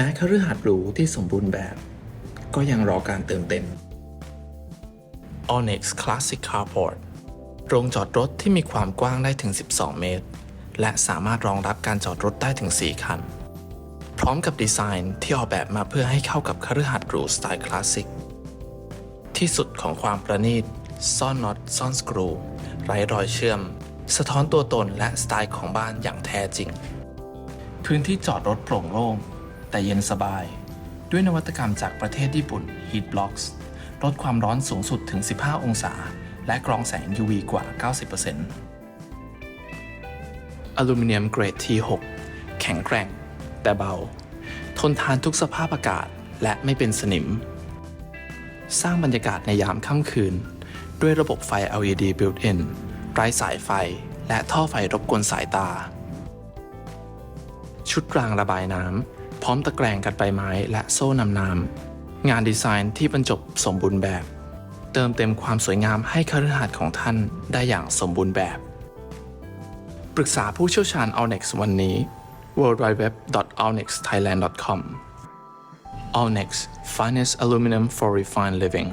แม้คฤหาสน์หรูที่สมบูรณ์แบบ ก็ยังรอการเติมเต็ม Onyx Classic Carport โรงจอดรถที่มีความกว้างได้ถึง 12 เมตร และสามารถรองรับการจอดรถได้ถึง 4 คัน พร้อมกับดีไซน์ที่ออกแบบมาเพื่อให้เข้ากับคฤหาสน์หรูสไตล์คลาสสิก ที่สุดของความประณีต ซ่อนน็อต ซ่อนสกรู ไร้รอยเชื่อม สะท้อนตัวตนและสไตล์ของบ้านอย่างแท้จริง พื้นที่จอดรถโปร่งโล่ง แต่เย็นสบาย ด้วยนวัตกรรมจากประเทศญี่ปุ่น Heat Blocks ลดความร้อนสูงสุดถึง 15 องศา และกรองแสง UV กว่า 90%อลูมิเนียมเกรด T6 แข็งแกร่ง แต่เบา ทนทานทุกสภาพอากาศและไม่เป็นสนิม สร้างบรรยากาศในยามค่ำคืน ด้วยระบบไฟ LED built-in ไร้สายไฟ และท่อไฟรบกวนสายตา ชุดรางระบายน้ำ พร้อมตะแกรงกันใบไม้และโซ่นำน้ำงานดีไซน์ที่บรรจบสมบูรณ์แบบ เติมเต็มความสวยงามให้คฤหาสน์ของท่านได้อย่างสมบูรณ์แบบ ปรึกษาผู้เชี่ยวชาญ Allnex วันนี้ w w w a l n e x t h a i l a n d c o m Allnex Finest Aluminum for Refined Living